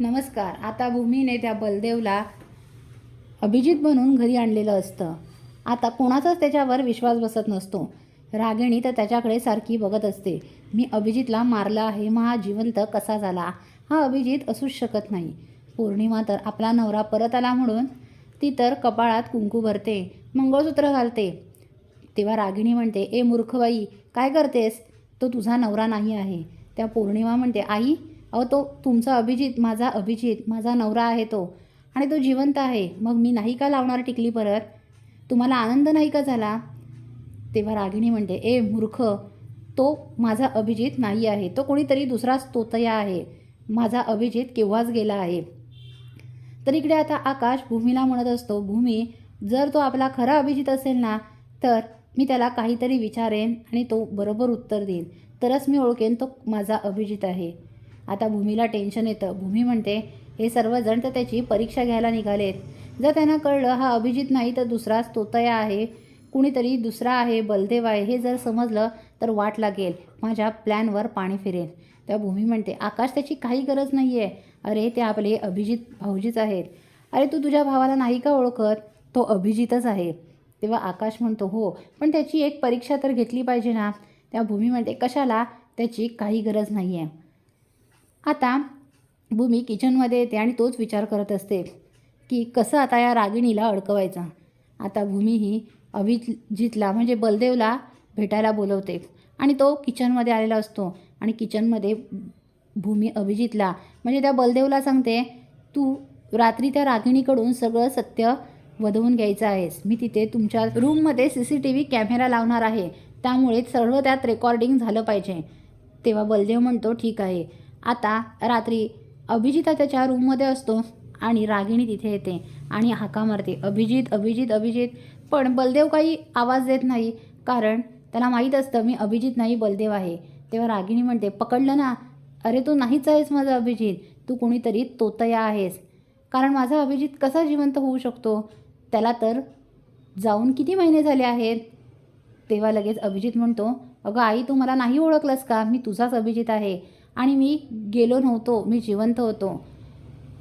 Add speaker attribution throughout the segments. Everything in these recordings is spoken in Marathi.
Speaker 1: नमस्कार आता भूमीने त्या बलदेवला अभिजित बनून घरी आणलेलं असतं. आता कोणाचाच त्याच्यावर विश्वास बसत नसतो. रागिणी तर त्याच्याकडे सारखी बघत असते. मी अभिजितला मारला आहे मग हा जिवंत कसा झाला? हा अभिजित असूच शकत नाही. पौर्णिमा तर आपला नवरा परत आला म्हणून ती तर कपाळात कुंकू भरते मंगळसूत्र घालते. तेव्हा रागिणी म्हणते ए मूर्खबाई काय करतेस? तो तुझा नवरा नाही आहे. त्या पौर्णिमा म्हणते आई अहो तो तुमचा अभिजित माझा अभिजित माझा नवरा आहे तो. आणि तो जिवंत आहे. मग मी नाही का लावणार टिकली परत? तुम्हाला आनंद नाही का झाला? तेव्हा रागिणी म्हणते ए मूर्ख तो माझा अभिजित नाही आहे. तो कोणीतरी दुसरा स्तोतया आहे. माझा अभिजित केव्हाच गेला आहे? तर इकडे आता आकाश भूमीला म्हणत असतो भूमी जर तो आपला खरा अभिजित असेल ना तर मी त्याला काहीतरी विचारेन आणि तो बरोबर उत्तर देईन. तरच मी ओळखेन तो माझा अभिजित आहे. आता भूमीला टेन्शन येतं. भूमी म्हणते हे सर्वजण तर त्याची परीक्षा घ्यायला निघालेत. जर त्यांना कळलं हा अभिजित नाही तर दुसरा स्तोतया आहे कुणीतरी दुसरा आहे बलदेव आहे हे जर समजलं तर वाट लागेल. माझ्या प्लॅनवर पाणी फिरेल. त्या भूमी म्हणते आकाश त्याची काही गरज नाही आहे अरे ते आपले अभिजित भाऊजीच आहेत. अरे तू तुझ्या भावाला नाही का ओळखत? तो अभिजितच आहे. तेव्हा आकाश म्हणतो हो पण त्याची एक परीक्षा तर घेतली पाहिजे ना. त्या भूमी म्हणते कशाला? त्याची काही गरज नाही आहे आता भूमी किचनमध्ये येते आणि तोच विचार करत असते की कसं आता या रागिणीला अडकवायचं? आता भूमी ही अभिजितला म्हणजे बलदेवला भेटायला बोलवते आणि तो किचनमध्ये आलेला असतो आणि किचनमध्ये भूमी अभिजितला म्हणजे त्या बलदेवला सांगते तू रात्री त्या रागिणीकडून सगळं सत्य वधवून घ्यायचं आहेस. मी तिथे तुमच्या रूममध्ये C C T V camera लावणार आहे. त्यामुळे सर्व त्यात रेकॉर्डिंग झालं पाहिजे. तेव्हा बलदेव म्हणतो ठीक आहे. आता रात्री अभिजित त्याच्या रूममध्ये असतो आणि रागिणी तिथे येते आणि हाका मारते. अभिजित अभिजित अभिजित. पण बलदेव काही आवाज देत नाही कारण त्याला माहीत असतं मी अभिजित नाही बलदेव आहे. तेव्हा रागिणी म्हणते पकडलं ना? अरे तू नाहीच आहेस माझा अभिजित. तू कोणीतरी तोतया आहेस. कारण माझा अभिजित कसा जिवंत होऊ शकतो? त्याला तर जाऊन किती महिने झाले आहेत? तेव्हा लगेच अभिजित म्हणतो अगं आई तू मला नाही ओळखलंस का? मी तुझाच अभिजित आहे. आणि मी गेलो नव्हतो मी जिवंत होतो.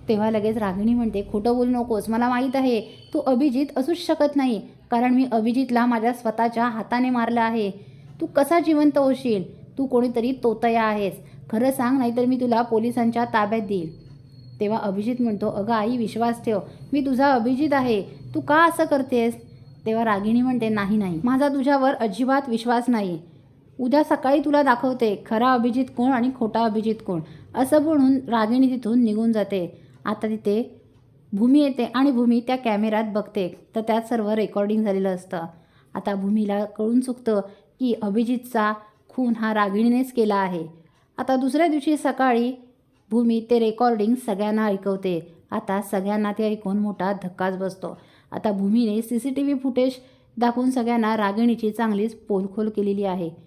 Speaker 1: तेव्हा लगेच रागिणी म्हणते खोटं बोलू नकोस मला माहीत आहे तू अभिजित असूच शकत नाही कारण मी अभिजितला माझ्या स्वतःच्या हाताने मारलं आहे. तू कसा जिवंत होशील? तू कोणीतरी तोतया आहेस. खरं सांग नाहीतर मी तुला पोलिसांच्या ताब्यात देईल. तेव्हा अभिजित म्हणतो अगं आई विश्वास ठेव मी तुझा अभिजित आहे. तू का असं करतेस? तेव्हा रागिणी म्हणते नाही नाही माझा तुझ्यावर अजिबात विश्वास नाही. उद्या सकाळी तुला दाखवते खरा अभिजित कोण आणि खोटा अभिजित कोण. असं म्हणून रागिणी तिथून निघून जाते. आता तिथे भूमी येते आणि भूमी त्या कॅमेऱ्यात बघते. तर त्यात सर्व रेकॉर्डिंग झालेलं असतं. आता भूमीला कळून चुकतं की अभिजितचा खून हा रागिणीनेच केला आहे. आता दुसऱ्या दिवशी सकाळी भूमी ते रेकॉर्डिंग सगळ्यांना ऐकवते. आता सगळ्यांना ते ऐकून मोठा धक्काच बसतो. आता भूमीने C C T V footage दाखवून सगळ्यांना रागिणीची चांगलीच पोलखोल केलेली आहे.